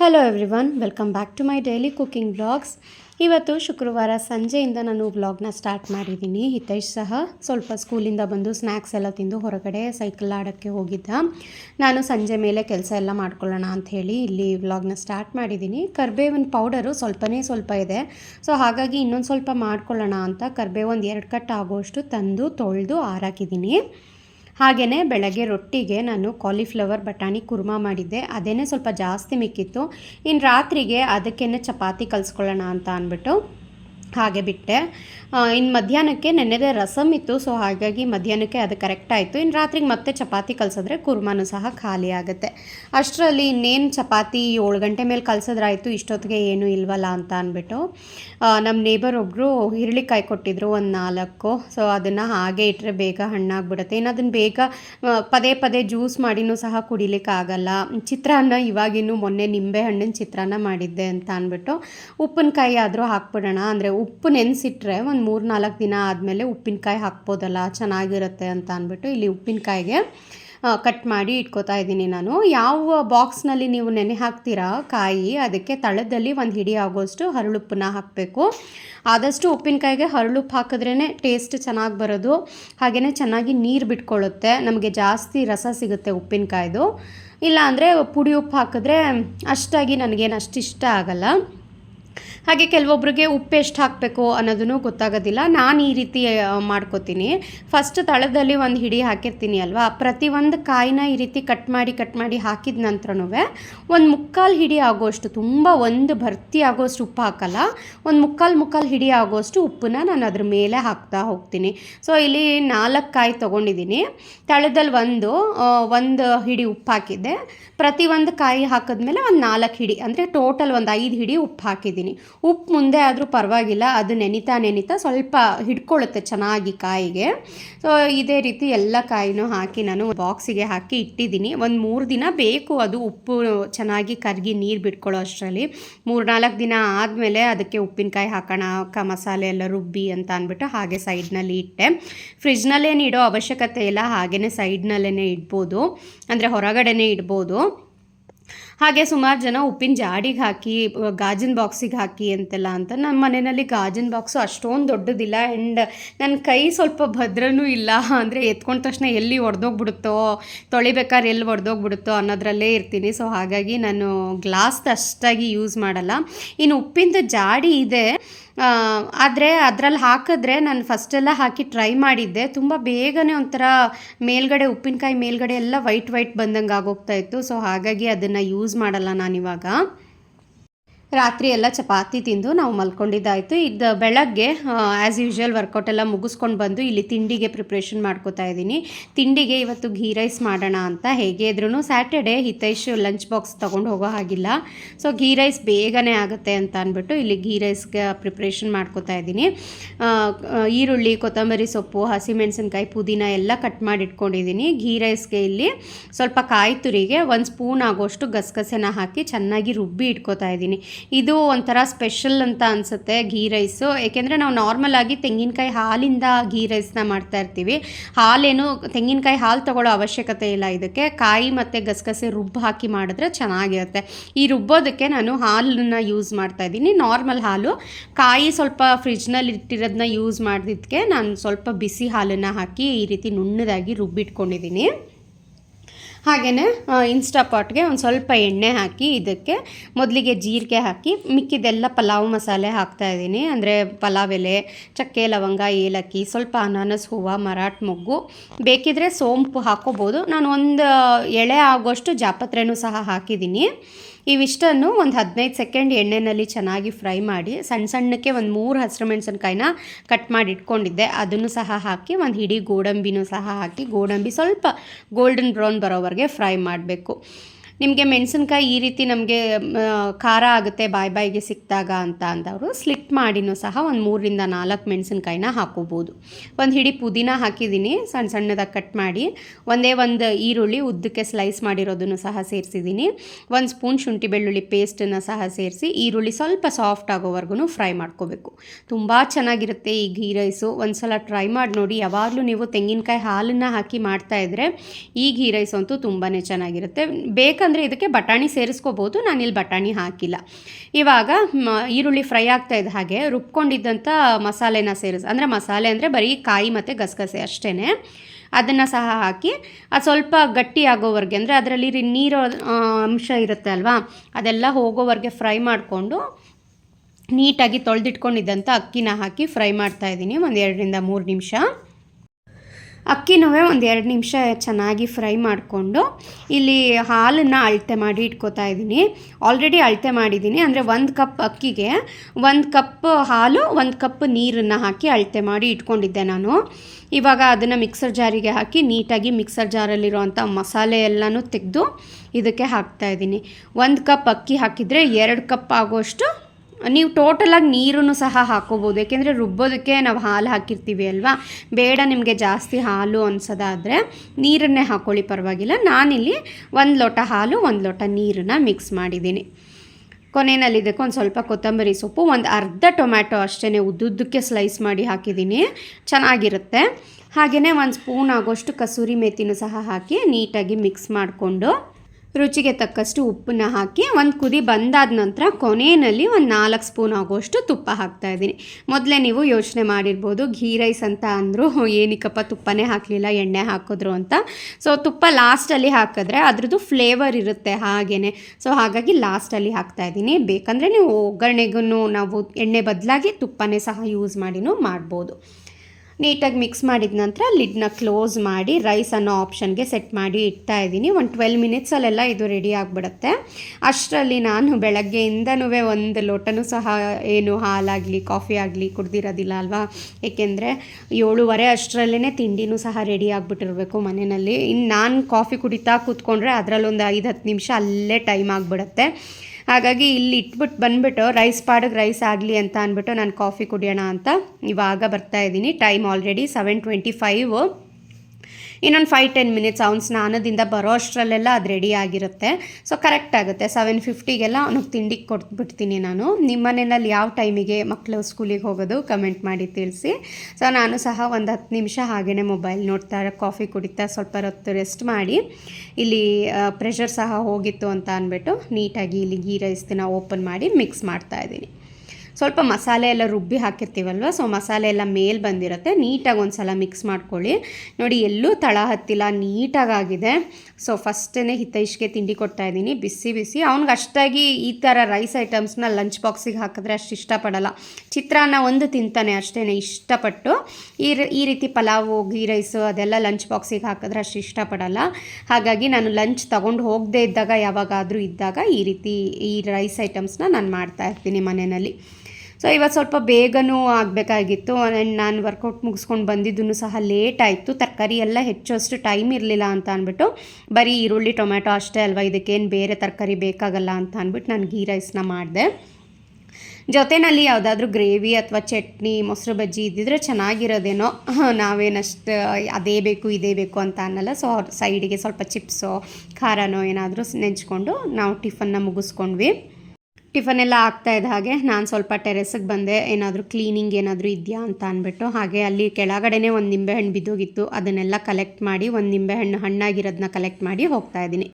Hello everyone welcome back to my daily cooking blogs ಇವತ್ತು ಶುಕ್ರವಾರ ಸಂಜೆಯಿಂದ ನಾನು ವ್ಲಾಗ್ನ ಸ್ಟಾರ್ಟ್ ಮಾಡಿದ್ದೀನಿ. ಹಿತೇಶ್ ಸಹ ಸ್ವಲ್ಪ ಸ್ಕೂಲಿಂದ ಬಂದು ಸ್ನ್ಯಾಕ್ಸ್ ಎಲ್ಲ ತಿಂದು ಹೊರಗಡೆ ಸೈಕಲ್ ಆಡೋಕ್ಕೆ ಹೋಗಿದ್ದ. ನಾನು ಸಂಜೆ ಮೇಲೆ ಕೆಲಸ ಎಲ್ಲ ಮಾಡ್ಕೊಳ್ಳೋಣ ಅಂಥೇಳಿ ಇಲ್ಲಿ ವ್ಲಾಗ್ನ ಸ್ಟಾರ್ಟ್ ಮಾಡಿದ್ದೀನಿ. ಕರ್ಬೇವಿನ ಪೌಡರು ಸ್ವಲ್ಪನೇ ಸ್ವಲ್ಪ ಇದೆ. ಸೊ ಹಾಗಾಗಿ ಇನ್ನೊಂದು ಸ್ವಲ್ಪ ಮಾಡ್ಕೊಳ್ಳೋಣ ಅಂತ ಕರ್ಬೇವು ಒಂದು ಎರಡು ಕಟ್ ಆಗೋಷ್ಟು ತಂದು ತೊಳೆದು ಆರಾಕಿದ್ದೀನಿ. ಹಾಗೆಯೇ ಬೆಳಗ್ಗೆ ರೊಟ್ಟಿಗೆ ನಾನು ಕಾಲಿಫ್ಲವರ್ ಬಟಾಣಿ, ಕುರ್ಮಾ ಮಾಡಿದ್ದೆ. ಅದೇನೇ ಸ್ವಲ್ಪ ಜಾಸ್ತಿ ಮಿಕ್ಕಿತ್ತು. ಇನ್ನು ರಾತ್ರಿಗೆ ಅದಕ್ಕೇ ಚಪಾತಿ ಕಲಿಸ್ಕೊಳ್ಳೋಣ ಅಂತ ಅಂದ್ಬಿಟ್ಟು ಹಾಗೆ ಬಿಟ್ಟೆ. ಇನ್ನು ಮಧ್ಯಾಹ್ನಕ್ಕೆ ನೆನ್ನೆದೇ ರಸಮ್ ಇತ್ತು ಸೊ ಹಾಗಾಗಿ ಮಧ್ಯಾಹ್ನಕ್ಕೆ ಅದು ಕರೆಕ್ಟ್ ಆಯಿತು. ಇನ್ನು ರಾತ್ರಿಗೆ ಮತ್ತೆ ಚಪಾತಿ ಕಲಿಸಿದ್ರೆ ಕುರ್ಮಾನು ಸಹ ಖಾಲಿ ಆಗುತ್ತೆ. ಅಷ್ಟರಲ್ಲಿ ಇನ್ನೇನು ಚಪಾತಿ ಏಳು ಗಂಟೆ ಮೇಲೆ ಕಲಿಸಿದ್ರಾಯ್ತು, ಇಷ್ಟೊತ್ತಿಗೆ ಏನೂ ಇಲ್ವಲ್ಲ ಅಂತ ಅಂದ್ಬಿಟ್ಟು ನಮ್ಮ ನೇಬರ್ ಒಬ್ಬರು ಹಿರಳಿಕಾಯಿ ಕೊಟ್ಟಿದ್ರು ಒಂದು ನಾಲ್ಕು. ಸೊ ಅದನ್ನು ಹಾಗೆ ಇಟ್ಟರೆ ಬೇಗ ಹಣ್ಣಾಗ್ಬಿಡುತ್ತೆ. ಇನ್ನು ಅದನ್ನು ಬೇಗ ಪದೇ ಪದೇ ಜ್ಯೂಸ್ ಮಾಡಿನೂ ಸಹ ಕುಡಿಲಿಕ್ಕಾಗಲ್ಲ ಚಿತ್ರಾನ್ನ ಇವಾಗಿನ್ನೂ ಮೊನ್ನೆ ನಿಂಬೆ ಹಣ್ಣಿನ ಚಿತ್ರಾನ್ನ ಮಾಡಿದ್ದೆ ಅಂತ ಅಂದ್ಬಿಟ್ಟು, ಉಪ್ಪಿನಕಾಯಿ ಆದರೂ ಹಾಕ್ಬಿಡೋಣ. ಅಂದರೆ ಉಪ್ಪು ನೆನೆಸಿಟ್ರೆ ಒಂದು ಮೂರು ನಾಲ್ಕು ದಿನ ಆದಮೇಲೆ ಉಪ್ಪಿನಕಾಯಿ ಹಾಕ್ಬೋದಲ್ಲ, ಚೆನ್ನಾಗಿರುತ್ತೆ ಅಂತ ಅಂದ್ಬಿಟ್ಟು ಇಲ್ಲಿ ಉಪ್ಪಿನಕಾಯಿಗೆ ಕಟ್ ಮಾಡಿ ಇಟ್ಕೋತಾ ಇದ್ದೀನಿ ನಾನು. ಯಾವ ಬಾಕ್ಸ್ನಲ್ಲಿ ನೀವು ನೆನೆ ಹಾಕ್ತೀರಾ ಕಾಯಿ, ಅದಕ್ಕೆ ತಳದಲ್ಲಿ ಒಂದು ಹಿಡಿ ಆಗೋಷ್ಟು ಹರಳುಪ್ಪನ್ನ ಹಾಕಬೇಕು. ಆದಷ್ಟು ಉಪ್ಪಿನಕಾಯಿಗೆ ಹರಳುಪ್ಪು ಹಾಕಿದ್ರೇ ಟೇಸ್ಟ್ ಚೆನ್ನಾಗಿ ಬರೋದು ಹಾಗೆಯೇ ಚೆನ್ನಾಗಿ ನೀರು ಬಿಟ್ಕೊಳ್ಳುತ್ತೆ, ನಮಗೆ ಜಾಸ್ತಿ ರಸ ಸಿಗುತ್ತೆ ಉಪ್ಪಿನಕಾಯ್ದು. ಇಲ್ಲ ಅಂದರೆ ಪುಡಿ ಉಪ್ಪು ಹಾಕಿದ್ರೆ ಅಷ್ಟಾಗಿ ನನಗೇನು ಅಷ್ಟು ಇಷ್ಟ ಆಗಲ್ಲ. ಹಾಗೆ ಕೆಲವೊಬ್ರಿಗೆ ಉಪ್ಪು ಎಷ್ಟು ಹಾಕಬೇಕು ಅನ್ನೋದನ್ನು ಗೊತ್ತಾಗೋದಿಲ್ಲ. ನಾನು ಈ ರೀತಿ ಮಾಡ್ಕೋತೀನಿ. ಫಸ್ಟ್ ತಳದಲ್ಲಿ ಒಂದು ಹಿಡಿ ಹಾಕಿರ್ತೀನಿ ಅಲ್ವಾ? ಪ್ರತಿಯೊಂದು ಕಾಯಿನ ಈ ರೀತಿ ಕಟ್ ಮಾಡಿ ಕಟ್ ಮಾಡಿ ಹಾಕಿದ ನಂತರನೂ ಒಂದು ಮುಕ್ಕಾಲು ಹಿಡಿ ಆಗೋಷ್ಟು, ತುಂಬ ಒಂದು ಭರ್ತಿ ಆಗೋಷ್ಟು ಉಪ್ಪು ಹಾಕಲ್ಲ. ಒಂದು ಮುಕ್ಕಾಲು ಮುಕ್ಕಾಲು ಹಿಡಿ ಆಗೋಷ್ಟು ಉಪ್ಪನ್ನ ನಾನು ಅದ್ರ ಮೇಲೆ ಹಾಕ್ತಾ ಹೋಗ್ತೀನಿ. ಸೊ ಇಲ್ಲಿ ನಾಲ್ಕು ಕಾಯಿ ತೊಗೊಂಡಿದ್ದೀನಿ ತಳದಲ್ಲಿ ಒಂದು ಒಂದು ಹಿಡಿ ಉಪ್ಪು ಹಾಕಿದ್ದೆ. ಪ್ರತಿ ಒಂದು ಕಾಯಿ ಹಾಕಿದ್ಮೇಲೆ ಒಂದು ನಾಲ್ಕು ಹಿಡಿ, ಅಂದರೆ ಟೋಟಲ್ ಒಂದು ಐದು ಹಿಡಿ ಉಪ್ಪು ಹಾಕಿದ್ದೀನಿ ಉಪ್ಪು ಮುಂದೆ ಆದರೂ ಪರವಾಗಿಲ್ಲ, ಅದು ನೆನಿತಾ ನೆನಿತಾ ಸ್ವಲ್ಪ ಹಿಡ್ಕೊಳ್ಳುತ್ತೆ ಚೆನ್ನಾಗಿ ಕಾಯಿಗೆ. ಸೊ ಇದೇ ರೀತಿ ಎಲ್ಲ ಕಾಯಿನೂ ಹಾಕಿ ನಾನು ಬಾಕ್ಸಿಗೆ ಹಾಕಿ ಇಟ್ಟಿದ್ದೀನಿ. ಒಂದು ಮೂರು ದಿನ ಬೇಕು ಅದು ಉಪ್ಪು ಚೆನ್ನಾಗಿ ಕರಗಿ ನೀರು ಬಿಟ್ಕೊಳ್ಳೋ ಅಷ್ಟರಲ್ಲಿ. ಮೂರು ನಾಲ್ಕು ದಿನ ಆದಮೇಲೆ ಅದಕ್ಕೆ ಉಪ್ಪಿನಕಾಯಿ ಹಾಕೋಣ, ಕ ಮಸಾಲೆ ಎಲ್ಲ ರುಬ್ಬಿ ಅಂತ ಅಂದ್ಬಿಟ್ಟು ಹಾಗೆ ಸೈಡ್ನಲ್ಲಿ ಇಟ್ಟೆ. ಫ್ರಿಜ್ನಲ್ಲೇನು ಇಡೋ ಅವಶ್ಯಕತೆ ಇಲ್ಲ ಹಾಗೆಯೇ ಸೈಡ್ನಲ್ಲೇ ಇಡ್ಬೋದು. ಅಂದರೆ ಹೊರಗಡೆನೇ ಇಡ್ಬೋದು. ಹಾಗೆ ಸುಮಾರು ಜನ ಉಪ್ಪಿನ ಜಾಡಿಗೆ ಹಾಕಿ ಗಾಜಿನ ಬಾಕ್ಸಿಗೆ ಹಾಕಿ ಅಂತೆಲ್ಲ ಅಂತ ನಮ್ಮ ಮನೆಯಲ್ಲಿ ಗಾಜಿನ ಬಾಕ್ಸು ಅಷ್ಟೊಂದು ದೊಡ್ಡದಿಲ್ಲ ಆ್ಯಂಡ್ ನನ್ನ ಕೈ ಸ್ವಲ್ಪ ಭದ್ರನೂ ಇಲ್ಲ. ಅಂದರೆ ಎತ್ಕೊಂಡ ತಕ್ಷಣ ಎಲ್ಲಿ ಒಡೆದೋಗ್ಬಿಡುತ್ತೋ ತೊಳಿಬೇಕಾದ್ರೆ ಎಲ್ಲಿ ಒಡೆದೋಗ್ಬಿಡುತ್ತೋ ಅನ್ನೋದ್ರಲ್ಲೇ ಇರ್ತೀನಿ. ಸೊ ಹಾಗಾಗಿ ನಾನು ಗ್ಲಾಸ್ ಅಷ್ಟಾಗಿ ಯೂಸ್ ಮಾಡಲ್ಲ. ಇನ್ನು ಉಪ್ಪಿಂದು ಜಾಡಿ ಇದೆ. ಆದರೆ ಅದರಲ್ಲಿ ಹಾಕಿದ್ರೆ ನಾನು ಫಸ್ಟೆಲ್ಲ ಹಾಕಿ ಟ್ರೈ ಮಾಡಿದ್ದೆ. ತುಂಬ ಬೇಗನೆ ಒಂಥರ ಮೇಲ್ಗಡೆ ಉಪ್ಪಿನಕಾಯಿ ಮೇಲ್ಗಡೆ ಎಲ್ಲ ವೈಟ್ ವೈಟ್ ಬಂದಂಗೆ ಆಗೋಗ್ತಾ ಇತ್ತು. ಸೊ ಹಾಗಾಗಿ ಅದನ್ನು ಯೂಸ್ ಮಾಡಲ್ಲ ನಾನಿವಾಗ ರಾತ್ರಿ ಎಲ್ಲ ಚಪಾತಿ ತಿಂದು ನಾವು ಮಲ್ಕೊಂಡಿದ್ದಾಯಿತು. ಇದು ಬೆಳಗ್ಗೆ ಆ್ಯಸ್ ಯೂಶ್ವಲ್ ವರ್ಕೌಟ್ ಎಲ್ಲ ಮುಗಿಸ್ಕೊಂಡು ಬಂದು ಇಲ್ಲಿ ತಿಂಡಿಗೆ ಪ್ರಿಪ್ರೇಷನ್ ಮಾಡ್ಕೋತಾ ಇದ್ದೀನಿ. ತಿಂಡಿಗೆ ಇವತ್ತು ಘೀ ರೈಸ್ ಮಾಡೋಣ ಅಂತ. ಹೇಗೆ ಇದ್ರೂ ಸ್ಯಾಟರ್ಡೆ ಹಿತೈಷ್ ಲಂಚ್ ಬಾಕ್ಸ್ ತೊಗೊಂಡು ಹೋಗೋ ಹಾಗಿಲ್ಲ. ಸೊ ಘೀ ರೈಸ್ ಬೇಗನೆ ಆಗುತ್ತೆ ಅಂತ ಅಂದ್ಬಿಟ್ಟು ಇಲ್ಲಿ ಘೀ ರೈಸ್ಗೆ ಪ್ರಿಪ್ರೇಷನ್ ಮಾಡ್ಕೋತಾ ಇದ್ದೀನಿ. ಈರುಳ್ಳಿ, ಕೊತ್ತಂಬರಿ ಸೊಪ್ಪು, ಹಸಿಮೆಣಸಿನ್ಕಾಯಿ, ಪುದೀನ ಎಲ್ಲ ಕಟ್ ಮಾಡಿ ಇಟ್ಕೊಂಡಿದ್ದೀನಿ ಘೀ ರೈಸ್ಗೆ ಇಲ್ಲಿ ಸ್ವಲ್ಪ ಕಾಯಿ ತುರಿಗೆ ಒಂದು ಸ್ಪೂನ್ ಆಗೋಷ್ಟು ಗಸಗಸೆನ ಹಾಕಿ ಚೆನ್ನಾಗಿ ರುಬ್ಬಿ ಇಟ್ಕೋತಾ ಇದ್ದೀನಿ. ಇದು ಒಂಥರ ಸ್ಪೆಷಲ್ ಅಂತ ಅನಿಸುತ್ತೆ ಘೀ ರೈಸು ಏಕೆಂದರೆ ನಾವು ನಾರ್ಮಲಾಗಿ ತೆಂಗಿನಕಾಯಿ ಹಾಲಿಂದ ಘೀ ರೈಸ್ನ ಮಾಡ್ತಾ ಇರ್ತೀವಿ. ಹಾಲೇನು ತೆಂಗಿನಕಾಯಿ ಹಾಲು ತಗೊಳ್ಳೋ ಅವಶ್ಯಕತೆ ಇಲ್ಲ ಇದಕ್ಕೆ. ಕಾಯಿ ಮತ್ತು ಗಸಗಸೆ ರುಬ್ಬು ಹಾಕಿ ಮಾಡಿದ್ರೆ ಚೆನ್ನಾಗಿರುತ್ತೆ. ಈ ರುಬ್ಬೋದಕ್ಕೆ ನಾನು ಹಾಲನ್ನ ಯೂಸ್ ಮಾಡ್ತಾ ಇದ್ದೀನಿ. ನಾರ್ಮಲ್ ಹಾಲು. ಕಾಯಿ ಸ್ವಲ್ಪ ಫ್ರಿಜ್ನಲ್ಲಿ ಇಟ್ಟಿರೋದನ್ನ ಯೂಸ್ ಮಾಡಿದ್ದಕ್ಕೆ ನಾನು ಸ್ವಲ್ಪ ಬಿಸಿ ಹಾಲನ್ನು ಹಾಕಿ ಈ ರೀತಿ ನುಣ್ಣದಾಗಿ ರುಬ್ಬಿಟ್ಕೊಂಡಿದ್ದೀನಿ. ಹಾಗೆಯೇ ಇನ್ಸ್ಟಾಪಾಟ್ಗೆ ಒಂದು ಸ್ವಲ್ಪ ಎಣ್ಣೆ ಹಾಕಿ ಇದಕ್ಕೆ, ಮೊದಲಿಗೆ ಜೀರಿಗೆ ಹಾಕಿ, ಮಿಕ್ಕಿದೆಲ್ಲ ಪಲಾವ್ ಮಸಾಲೆ ಹಾಕ್ತಾ ಇದ್ದೀನಿ. ಅಂದರೆ ಪಲಾವ್ ಎಲೆ, ಚಕ್ಕೆ, ಲವಂಗ, ಏಲಕ್ಕಿ, ಸ್ವಲ್ಪ ಅನಾನಸ್, ಹೂವು, ಮರಾಠ, ಮೊಗ್ಗು. ಬೇಕಿದ್ರೆ ಸೋಂಪು ಹಾಕೋಬೋದು. ನಾನು ಒಂದು ಎಳೆ ಆಗೋಷ್ಟು ಜಾಪತ್ರೆನೂ ಸಹ ಹಾಕಿದ್ದೀನಿ. ಇವಿಷ್ಟನ್ನು ಒಂದು ಹದಿನೈದು ಸೆಕೆಂಡ್ ಎಣ್ಣೆಯಲ್ಲಿ ಚೆನ್ನಾಗಿ ಫ್ರೈ ಮಾಡಿ ಸಣ್ಣ ಸಣ್ಣಕ್ಕೆ ಒಂದು ಮೂರು ಹಸಿರು ಮೆಣಸಿನ್ಕಾಯಿನ ಕಟ್ ಮಾಡಿ ಇಟ್ಕೊಂಡಿದ್ದೆ. ಅದನ್ನು ಸಹ ಹಾಕಿ ಒಂದು ಹಿಡಿ ಗೋಡಂಬಿನೂ ಸಹ ಹಾಕಿ ಗೋಡಂಬಿ ಸ್ವಲ್ಪ ಗೋಲ್ಡನ್ ಬ್ರೌನ್ ಬರೋವರೆಗೆ ಫ್ರೈ ಮಾಡಬೇಕು. ನಿಮಗೆ ಮೆಣಸಿನ್ಕಾಯಿ ಈ ರೀತಿ ನಮಗೆ ಖಾರ ಆಗುತ್ತೆ, ಬಾಯ್ ಬಾಯಿಗೆ ಸಿಕ್ಕಿದಾಗ ಅಂತ ಅಂದವರು ಸ್ಲಿಟ್ ಮಾಡಿನೂ ಸಹ ಒಂದು ಮೂರರಿಂದ ನಾಲ್ಕು ಮೆಣಸಿನ್ಕಾಯಿನ ಹಾಕೋಬೋದು. ಒಂದು ಹಿಡಿ ಪುದೀನ ಹಾಕಿದ್ದೀನಿ ಸಣ್ಣ ಸಣ್ಣದಾಗಿ ಕಟ್ ಮಾಡಿ, ಒಂದೇ ಒಂದು ಈರುಳ್ಳಿ ಉದ್ದಕ್ಕೆ ಸ್ಲೈಸ್ ಮಾಡಿರೋದನ್ನು ಸಹ ಸೇರಿಸಿದ್ದೀನಿ. ಒಂದು ಸ್ಪೂನ್ ಶುಂಠಿ ಬೆಳ್ಳುಳ್ಳಿ ಪೇಸ್ಟನ್ನು ಸಹ ಸೇರಿಸಿ, ಈರುಳ್ಳಿ ಸ್ವಲ್ಪ ಸಾಫ್ಟ್ ಆಗೋವರೆಗೂ ಫ್ರೈ ಮಾಡ್ಕೋಬೇಕು. ತುಂಬ ಚೆನ್ನಾಗಿರುತ್ತೆ ಈ ಘೀ ರೈಸು ಒಂದು ಸಲ ಟ್ರೈ ಮಾಡಿ ನೋಡಿ, ಯಾವಾಗಲೂ ನೀವು ತೆಂಗಿನಕಾಯಿ ಹಾಲನ್ನು ಹಾಕಿ ಮಾಡ್ತಾಯಿದ್ರೆ ಈ ಘೀ ರೈಸ್ ಅಂತೂ ತುಂಬಾ ಚೆನ್ನಾಗಿರುತ್ತೆ. ಬೇಕಾದ್ರೆ ಬೇಕಂದರೆ ಇದಕ್ಕೆ ಬಟಾಣಿ ಸೇರಿಸ್ಕೋಬೋದು. ನಾನಿಲ್ಲಿ ಬಟಾಣಿ ಹಾಕಿಲ್ಲ. ಇವಾಗ ಈರುಳ್ಳಿ ಫ್ರೈ ಆಗ್ತಾ ಇದ್ದ ಹಾಗೆ ರುಬ್ಕೊಂಡಿದ್ದಂಥ ಮಸಾಲೆನ ಸೇರಿಸ್, ಅಂದರೆ ಮಸಾಲೆ ಅಂದರೆ ಬರೀ ಕಾಯಿ ಮತ್ತು ಗಸಗಸೆ ಅಷ್ಟೇ ಅದನ್ನು ಸಹ ಹಾಕಿ, ಅದು ಸ್ವಲ್ಪ ಗಟ್ಟಿ ಆಗೋವರೆಗೆ, ಅಂದರೆ ಅದರಲ್ಲಿ ನೀರು ಅಂಶ ಇರುತ್ತೆ ಅಲ್ವಾ? ಅದೆಲ್ಲ ಹೋಗೋವರೆಗೆ ಫ್ರೈ ಮಾಡಿಕೊಂಡು ನೀಟಾಗಿ ತೊಳೆದಿಟ್ಕೊಂಡಿದ್ದಂಥ ಅಕ್ಕಿನ ಹಾಕಿ ಫ್ರೈ ಮಾಡ್ತಾ ಇದ್ದೀನಿ. ಒಂದು ಎರಡರಿಂದ ಮೂರು ನಿಮಿಷ. ಅಕ್ಕಿನೂ ಒಂದು ಎರಡು ನಿಮಿಷ ಚೆನ್ನಾಗಿ ಫ್ರೈ ಮಾಡಿಕೊಂಡು ಇಲ್ಲಿ ಹಾಲನ್ನು ಅಳತೆ ಮಾಡಿ ಇಟ್ಕೋತಾ ಇದ್ದೀನಿ ಆಲ್ರೆಡಿ ಅಳತೆ ಮಾಡಿದ್ದೀನಿ ಅಂದರೆ ಒಂದು ಕಪ್ ಅಕ್ಕಿಗೆ ಒಂದು ಕಪ್ ಹಾಲು, ಒಂದು ಕಪ್ ನೀರನ್ನು ಹಾಕಿ ಅಳತೆ ಮಾಡಿ ಇಟ್ಕೊಂಡಿದ್ದೆ ನಾನು. ಇವಾಗ ಅದನ್ನು ಮಿಕ್ಸರ್ ಜಾರಿಗೆ ಹಾಕಿ ನೀಟಾಗಿ ಮಿಕ್ಸರ್ ಜಾರಲ್ಲಿರುವಂಥ ಮಸಾಲೆ ಎಲ್ಲನೂ ತೆಗೆದು ಇದಕ್ಕೆ ಹಾಕ್ತಾ ಇದ್ದೀನಿ ಒಂದು ಕಪ್ ಅಕ್ಕಿ ಹಾಕಿದರೆ ಎರಡು ಕಪ್ ಆಗೋಷ್ಟು ನೀವು ಟೋಟಲಾಗಿ ನೀರನ್ನು ಸಹ ಹಾಕೋಬೋದು. ಏಕೆಂದರೆ ರುಬ್ಬೋದಕ್ಕೆ ನಾವು ಹಾಲು ಹಾಕಿರ್ತೀವಿ ಅಲ್ವಾ? ಬೇಡ ನಿಮಗೆ ಜಾಸ್ತಿ ಹಾಲು ಅನ್ಸೋದಾದರೆ ನೀರನ್ನೇ ಹಾಕ್ಕೊಳ್ಳಿ ಪರವಾಗಿಲ್ಲ. ನಾನಿಲ್ಲಿ ಒಂದು ಲೋಟ ಹಾಲು, ಒಂದು ಲೋಟ ನೀರನ್ನು ಮಿಕ್ಸ್ ಮಾಡಿದ್ದೀನಿ. ಕೊನೆಯಲ್ಲಿ ಇದಕ್ಕೆ ಒಂದು ಸ್ವಲ್ಪ ಕೊತ್ತಂಬರಿ ಸೊಪ್ಪು, ಒಂದು ಅರ್ಧ ಟೊಮ್ಯಾಟೊ ಅಷ್ಟೇ ಉದ್ದುದ್ದಕ್ಕೆ ಸ್ಲೈಸ್ ಮಾಡಿ ಹಾಕಿದ್ದೀನಿ. ಚೆನ್ನಾಗಿರುತ್ತೆ. ಹಾಗೆಯೇ ಒಂದು ಸ್ಪೂನ್ ಆಗೋಷ್ಟು ಕಸೂರಿ ಮೇಥಿನೂ ಸಹ ಹಾಕಿ ನೀಟಾಗಿ ಮಿಕ್ಸ್ ಮಾಡಿಕೊಂಡು ರುಚಿಗೆ ತಕ್ಕಷ್ಟು ಉಪ್ಪನ್ನ ಹಾಕಿ ಒಂದು ಕುದಿ ಬಂದಾದ ನಂತರ ಕೊನೆಯಲ್ಲಿ ಒಂದು ನಾಲ್ಕು ಸ್ಪೂನ್ ಆಗೋಷ್ಟು ತುಪ್ಪ ಹಾಕ್ತಾ ಇದ್ದೀನಿ. ಮೊದಲೇ ನೀವು ಯೋಚನೆ ಮಾಡಿರ್ಬೋದು, ಘೀ ರೈಸ್ ಅಂತ ಅಂದರು ಏನಕ್ಕಪ್ಪ, ತುಪ್ಪನೇ ಹಾಕಲಿಲ್ಲ, ಎಣ್ಣೆ ಹಾಕಿದ್ರು ಅಂತ. ಸೊ ತುಪ್ಪ ಲಾಸ್ಟಲ್ಲಿ ಹಾಕಿದ್ರೆ ಅದ್ರದ್ದು ಫ್ಲೇವರ್ ಇರುತ್ತೆ ಹಾಗೇ ಸೊ ಹಾಗಾಗಿ ಲಾಸ್ಟಲ್ಲಿ ಹಾಕ್ತಾ ಇದ್ದೀನಿ. ಬೇಕಂದರೆ ನೀವು ಒಗ್ಗರಣೆಗೂ ನಾವು ಎಣ್ಣೆ ಬದಲಾಗಿ ತುಪ್ಪನೇ ಸಹ ಯೂಸ್ ಮಾಡಿನೂ ಮಾಡ್ಬೋದು. ನೀಟಾಗಿ ಮಿಕ್ಸ್ ಮಾಡಿದ ನಂತರ ಲಿಡ್ನ ಕ್ಲೋಸ್ ಮಾಡಿ ರೈಸ್ ಅನ್ನೋ ಆಪ್ಷನ್ಗೆ ಸೆಟ್ ಮಾಡಿ ಇಡ್ತಾ ಇದ್ದೀನಿ. ಒಂದು ಟ್ವೆಲ್ ಮಿನಿಟ್ಸಲ್ಲೆಲ್ಲ ಇದು ರೆಡಿ ಆಗಿಬಿಡುತ್ತೆ. ಅಷ್ಟರಲ್ಲಿ ನಾನು ಬೆಳಗ್ಗೆಯಿಂದನೂ ಒಂದು ಲೋಟನೂ ಸಹ ಏನು ಹಾಲಾಗಲಿ, ಕಾಫಿ ಆಗಲಿ ಕುಡ್ದಿರೋದಿಲ್ಲ ಅಲ್ವಾ? ಏಕೆಂದರೆ ಏಳುವರೆ ಅಷ್ಟರಲ್ಲೇ ತಿಂಡಿನೂ ಸಹ ರೆಡಿ ಆಗಿಬಿಟ್ಟಿರಬೇಕು ಮನೆಯಲ್ಲಿ. ಇನ್ನು ನಾನು ಕಾಫಿ ಕುಡಿತಾ ಕೂತ್ಕೊಂಡ್ರೆ ಅದರಲ್ಲೊಂದು ಐದು ಹತ್ತು ನಿಮಿಷ ಅಲ್ಲೇ ಟೈಮ್ ಆಗಿಬಿಡುತ್ತೆ. ಹಾಗಾಗಿ ಇಲ್ಲಿ ಇಟ್ಬಿಟ್ಟು ಬಂದ್ಬಿಟ್ಟು ರೈಸ್ ಪಾಡಿಗೆ ರೈಸ್ ಆಗಲಿ ಅಂತ ಅಂದ್ಬಿಟ್ಟು ನಾನು ಕಾಫಿ ಕುಡಿಯೋಣ ಅಂತ ಇವಾಗ ಬರ್ತಾ ಇದ್ದೀನಿ. Time already seven twenty five ಇನ್ನೊಂದು ಫೈವ್ ಟೆನ್ ಮಿನಿಟ್ಸ್ ಅವ್ನು ಸ್ನಾನದಿಂದ ಬರೋ ಅಷ್ಟರಲ್ಲೆಲ್ಲ ಅದು ರೆಡಿ ಆಗಿರುತ್ತೆ. ಸೊ ಕರೆಕ್ಟ್ ಆಗುತ್ತೆ. ಸೆವೆನ್ ಫಿಫ್ಟಿಗೆಲ್ಲ ಅವ್ನಿಗೆ ತಿಂಡಿಗೆ ಕೊಟ್ಬಿಡ್ತೀನಿ ನಾನು. ನಿಮ್ಮ ಮನೆಯಲ್ಲಿ ಯಾವ ಟೈಮಿಗೆ ಮಕ್ಕಳು ಸ್ಕೂಲಿಗೆ ಹೋಗೋದು ಕಮೆಂಟ್ ಮಾಡಿ ತಿಳಿಸಿ. ಸೊ ನಾನು ಸಹ ಒಂದು ಹತ್ತು ನಿಮಿಷ ಹಾಗೆಯೇ ಮೊಬೈಲ್ ನೋಡ್ತಾ ಕಾಫಿ ಕುಡಿತಾ, ಸ್ವಲ್ಪ ಹೊತ್ತು ರೆಸ್ಟ್ ಮಾಡಿ, ಇಲ್ಲಿ ಪ್ರೆಷರ್ ಸಹ ಹೋಗಿತ್ತು ಅಂತ ಅಂದ್ಬಿಟ್ಟು ನೀಟಾಗಿ ಇಲ್ಲಿ ಗೀ ರೈಸ್ನ ಓಪನ್ ಮಾಡಿ ಮಿಕ್ಸ್ ಮಾಡ್ತಾ ಇದ್ದೀನಿ. ಸ್ವಲ್ಪ ಮಸಾಲೆ ಎಲ್ಲ ರುಬ್ಬಿ ಹಾಕಿರ್ತೀವಲ್ವ? ಸೊ ಮಸಾಲೆ ಎಲ್ಲ ಮೇಲೆ ಬಂದಿರುತ್ತೆ. ನೀಟಾಗಿ ಒಂದು ಸಲ ಮಿಕ್ಸ್ ಮಾಡ್ಕೊಳ್ಳಿ. ನೋಡಿ, ಎಲ್ಲೂ ತಳ ಹತ್ತಿಲ್ಲ, ನೀಟಾಗಾಗಿದೆ. ಸೊ ಫಸ್ಟೇ ಹಿತೈಷ್ಗೆ ತಿಂಡಿ ಕೊಡ್ತಾ ಇದ್ದೀನಿ. ಬಿಸಿ ಬಿಸಿ. ಅವ್ನಿಗೆ ಅಷ್ಟಾಗಿ ಈ ಥರ ರೈಸ್ ಐಟಮ್ಸ್ನ ಲಂಚ್ ಬಾಕ್ಸಿಗೆ ಹಾಕಿದ್ರೆ ಅಷ್ಟು ಇಷ್ಟಪಡಲ್ಲ. ಚಿತ್ರಾನ್ನ ಒಂದು ತಿಂತಾನೆ ಅಷ್ಟೇ ಇಷ್ಟಪಟ್ಟು. ಈ ಈ ರೀತಿ ಪಲಾವು ಗೀ ರೈಸು ಅದೆಲ್ಲ ಲಂಚ್ ಬಾಕ್ಸಿಗೆ ಹಾಕಿದ್ರೆ ಅಷ್ಟು ಇಷ್ಟಪಡಲ್ಲ. ಹಾಗಾಗಿ ನಾನು ಲಂಚ್ ತೊಗೊಂಡು ಹೋಗದೇ ಇದ್ದಾಗ, ಯಾವಾಗಾದರೂ ಇದ್ದಾಗ ಈ ರೀತಿ ಈ ರೈಸ್ ಐಟಮ್ಸ್ನ ನಾನು ಮಾಡ್ತಾ ಇರ್ತೀನಿ ಮನೆಯಲ್ಲಿ. ಸೊ ಇವತ್ತು ಸ್ವಲ್ಪ ಬೇಗನೂ ಆಗಬೇಕಾಗಿತ್ತು. ನಾನು ವರ್ಕೌಟ್ ಮುಗಿಸ್ಕೊಂಡು ಬಂದಿದ್ದು ಸಹ ಲೇಟ್ ಆಯಿತು. ತರಕಾರಿ ಎಲ್ಲ ಹೆಚ್ಚೋಷ್ಟು ಟೈಮ್ ಇರಲಿಲ್ಲ ಅಂತ ಅಂದ್ಬಿಟ್ಟು, ಬರೀ ಈರುಳ್ಳಿ ಟೊಮೆಟೊ ಅಷ್ಟೇ ಅಲ್ವಾ? ಇದಕ್ಕೇನು ಬೇರೆ ತರಕಾರಿ ಬೇಕಾಗಲ್ಲ ಅಂತ ಅಂದ್ಬಿಟ್ಟು ನಾನು ಗೀ ರೈಸ್ನ ಮಾಡಿದೆ. ಜೊತೆಯಲ್ಲಿ ಯಾವುದಾದ್ರೂ ಗ್ರೇವಿ ಅಥವಾ ಚಟ್ನಿ, ಮೊಸರು ಬಜ್ಜಿ ಇದ್ದಿದ್ರೆ ಚೆನ್ನಾಗಿರೋದೇನೋ, ನಾವೇನಷ್ಟು, ಅದೇ ಬೇಕು, ಇದೇ ಬೇಕು ಅಂತ ಅನ್ನಲ್ಲ. ಸೊ ಸೈಡಿಗೆ ಸ್ವಲ್ಪ ಚಿಪ್ಸೋ ಖಾರನೋ ಏನಾದರೂ ನೆಂಚ್ಕೊಂಡು ನಾವು ಟಿಫನ್ನ ಮುಗಿಸ್ಕೊಂಡ್ವಿ. ಟಿಫನ್ ಎಲ್ಲ ಆಗ್ತಾ ಇದ್ದ ಹಾಗೆ ನಾನು ಸ್ವಲ್ಪ ಟೆರೆಸ್ಗೆ ಬಂದೆ. ಏನಾದರೂ ಕ್ಲೀನಿಂಗ್ ಏನಾದರೂ ಇದೆಯಾ ಅಂತ ಅಂದ್ಬಿಟ್ಟು, ಹಾಗೆ ಅಲ್ಲಿ ಕೆಳಗಡೆನೇ ಒಂದು ನಿಂಬೆಹಣ್ಣು ಬಿದ್ದೋಗಿತ್ತು. ಅದನ್ನೆಲ್ಲ ಕಲೆಕ್ಟ್ ಮಾಡಿ ಒಂದು ನಿಂಬೆಹಣ್ಣು ಹಣ್ಣಾಗಿರೋದನ್ನ ಕಲೆಕ್ಟ್ ಮಾಡಿ ಹೋಗ್ತಾ ಇದ್ದೀನಿ.